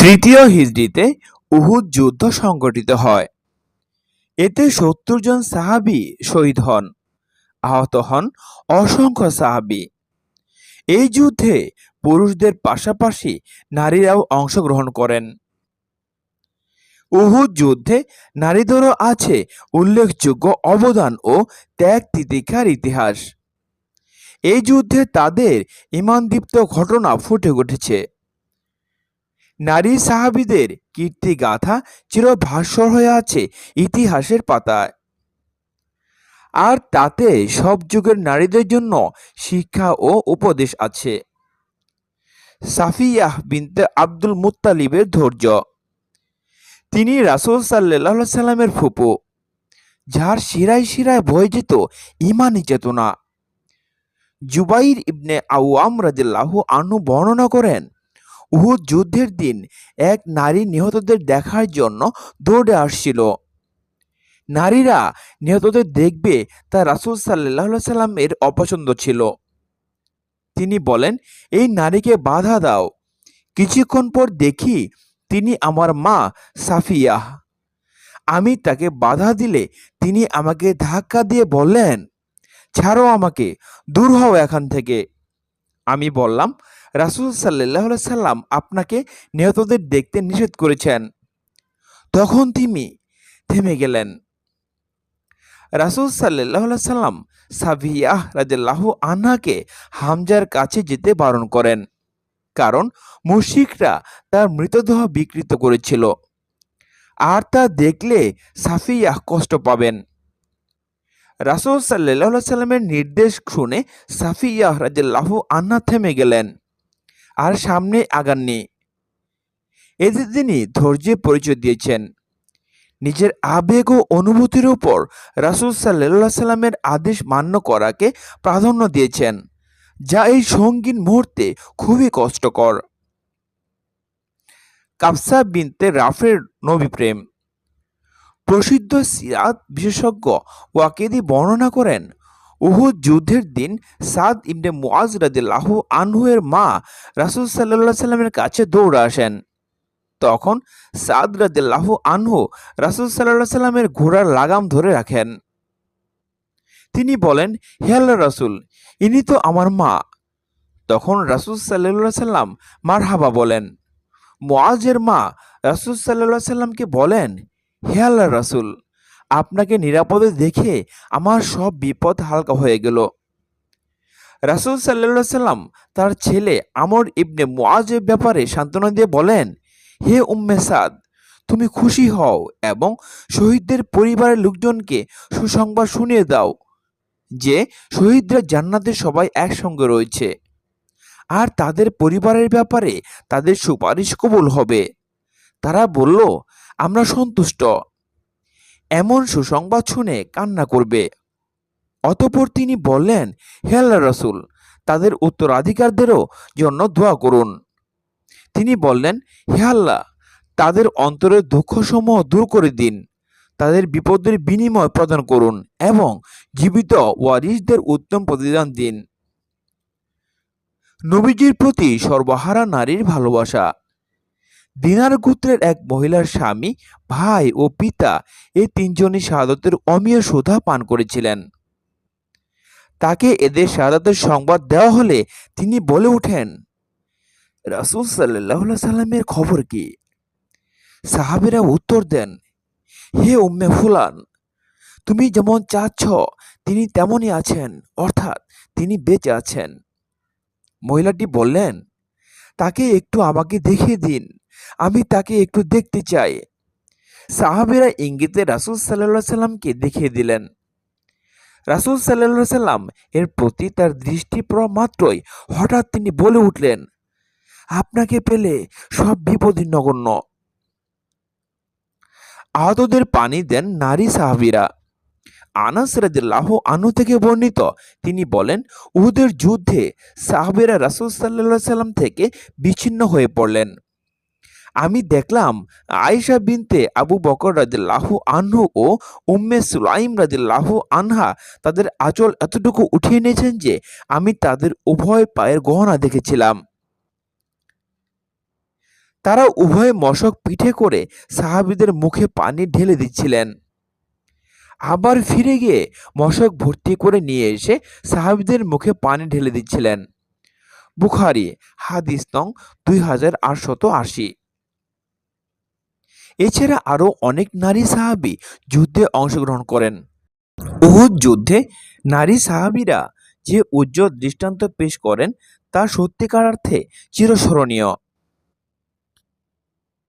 তৃতীয় হিজড়িতে উহুদ যুদ্ধ সংগঠিত হয়। এতে সত্তর জন সাহাবি শহীদ হন, আহত হন অসংখ্য সাহাবি। এই যুদ্ধে পুরুষদের পাশাপাশি নারীরাও অংশগ্রহণ করেন। উহুদ যুদ্ধে নারীদেরও আছে উল্লেখযোগ্য অবদান ও ত্যাগ তিতিক্ষার ইতিহাস। এই যুদ্ধে তাদের ইমানদীপ্ত ঘটনা ফুটে উঠেছে। নারী সাহাবিদের কীর্তি কীর্তিগাথা চিরভাস্বর হয়ে আছে ইতিহাসের পাতায়। আর তাতে সব যুগের নারীদের জন্য শিক্ষা ও উপদেশ আছে। সাফিয়াহ বিনতে আব্দুল মুত্তালিবের ধৈর্য। তিনি রাসূল সাল্লাহ সাল্লামের ফুপু, যার শিরায় শিরায় বয়ে যেত ইমানি চেতনা। জুবাইর ইবনে আউয়াম রাদিল্লাহু আনহু বর্ণনা করেন, উহুদ যুদ্ধের দিন এক নারী নিহতদের দেখার জন্য দৌড়ে আসছিল। নারীরা নিহতদের দেখবে তা রাসূল সাল্লাহ সাল্লামের অপছন্দ ছিল। তিনি বলেন, এই নারীকে বাধা দাও। কিছুক্ষণ পর দেখি তিনি আমার মা সাফিয়াহ। আমি তাকে বাধা দিলে তিনি আমাকে ধাক্কা দিয়ে বললেন ছাড়ো আমাকে, দূর হও এখান থেকে। আমি বললাম, রাসূল সাল্লাহ সাল্লাম আপনাকে নিহতদের দেখতে নিষেধ করেছেন। তখন তিনি থেমে গেলেন। রাসূল সাল্লাহ সাল্লাম সাভিয়াহ রাজাল্লাহু আনহাকে হামজার কাছে যেতে বারণ করেন, কারণ মুশিকরা তার মৃতদেহ বিকৃত করেছিল। আর তা দেখলে সাফিয়াহ কষ্ট পাবেন। রাসূল সাল্লাহ সাল্লামের নির্দেশ শুনে সাফিয়াহ রাজাল্লাহু আন্না থেমে গেলেন আর সামনে আগাননি। এতে তিনি ধৈর্যের পরিচয় দিয়েছেন, নিজের আবেগ ও অনুভূতির উপর রাসূল সাল্লাহ সাল্লামের আদেশ মান্য করাকে প্রাধান্য দিয়েছেন, যা এই সঙ্গীন মুহূর্তে খুবই কষ্টকর। কাবসা বিনতে রাফের নবী প্রেম। প্রসিদ্ধ সিরাত বিশেষজ্ঞ ওয়াকেদি বর্ণনা করেন, উহুদ যুদ্ধের দিন সাদ ইবনে মুআজ রাদিল্লাহু আনহুয়ের মা রাসূল সাল্লাল্লাহু সাল্লামের কাছে দৌড়ে আসেন। তখন সাদ রাদিল্লাহু আনহু রাসূল সাল্লাল্লাহু সাল্লামের ঘোড়ার লাগাম ধরে রাখেন। তিনি বলেন, হে আল্লাহ রাসূল, ইনি তো আমার মা। তখন রাসূল সাল্লাল্লাহু সাল্লাম মারহাবা বলেন। মুআজের মা রাসূল সাল্লাল্লাহু সাল্লামকে বলেন হে আল্লাহ রাসূল, আপনাকে নিরাপদে দেখে আমার সব বিপদ হালকা হয়ে গেল। রাসূল সাল্লাল্লাহু সাল্লাম তার ছেলে আমর ইবনে মুআজের ব্যাপারে সান্ত্বনা দিয়ে বলেন, হে উম্মে সাদ, তুমি খুশি হও এবং শহীদদের পরিবারের লোকজনকে সুসংবাদ শুনিয়ে দাও, যে শহীদরা জান্নাতে সবাই একসঙ্গে রয়েছে। আর তাদের পরিবারের ব্যাপারে তাদের সুপারিশ কবুল হবে। তারা বলল আমরা সন্তুষ্ট। এমন সুসংবাদ শুনে কান্না করবে। অতপর তিনি বললেন, হে আল্লাহ রসুল, তাদের উত্তরাধিকারদেরও জন্য দোয়া করুন। তিনি বললেন, হে আল্লাহ, তাদের অন্তরের দুঃখসমূহ দূর করে দিন। তাদের বিপদের বিনিময় প্রদান করুন এবং জীবিত ওয়ারিসদের উত্তম প্রতিদান দিন। নবীজির প্রতি সর্বহারা নারীর ভালোবাসা। দিনার গোত্রের এক মহিলার স্বামী, ভাই ও পিতা এই তিনজনই শাহাদতের অমীয় সুধা পান করেছিলেন। তাকে এদের শাহাদতের সংবাদ দেওয়া হলে তিনি বলে ওঠেন, রাসূল সাল্লাহ সাল্লামের খবর কি? সাহাবেরা উত্তর দেন, হে উম্মে ফুলান, তুমি যেমন চাচ্ছ, তিনি তেমনই আছেন, অর্থাৎ তিনি বেঁচে আছেন। মহিলাটি বললেন, তাকে একটু আমাকে দেখিয়ে দিন। আমি তাকে একটু দেখতে চাই। সাহাবেরা ইঙ্গিতে রাসূল সাল্লাহ সাল্লামকে দেখিয়ে দিলেন। রাসূল সাল্লাহ সাল্লাম এর প্রতি তার দৃষ্টি পড়া মাত্রই হঠাৎ তিনি বলে উঠলেন, আপনাকে পেলে সব বিপদই নগণ্য। আহতদের পানি দেন নারী সাহাবিরা। আনাস রাদিল্লাহ আনু থেকে বর্ণিত, তিনি বলেন, উহুদের যুদ্ধে সাহাবেরা রাসূল সাল্লাহ সাল্লাম থেকে বিচ্ছিন্ন হয়ে পড়লেন। আমি দেখলাম আয়েশা বিনতে আবু বকর রাদিল্লাহু আনহু ও উম্মে সুলাইম রাদিল্লাহু আনহা তাদের আঁচল এতটুকু উঠিয়ে নিয়েছেন যে আমি তাদের উভয় পায়ের গহনা দেখেছিলাম। তারা উভয়ে মশক পিঠে করে সাহাবিদের মুখে পানি ঢেলে দিচ্ছিলেন। আবার ফিরে গিয়ে মশক ভর্তি করে নিয়ে এসে সাহাবিদের মুখে পানি ঢেলে দিচ্ছিলেন। বুখারি, হাদিস নং দুই হাজার আটশত আশি। এছাড়া আরও অনেক নারী সাহাবি যুদ্ধে অংশগ্রহণ করেন। উহুদ যুদ্ধে নারী সাহাবিরা যে উজ্জ্বল দৃষ্টান্ত পেশ করেন, তা সত্যিকার অর্থে চিরস্মরণীয়।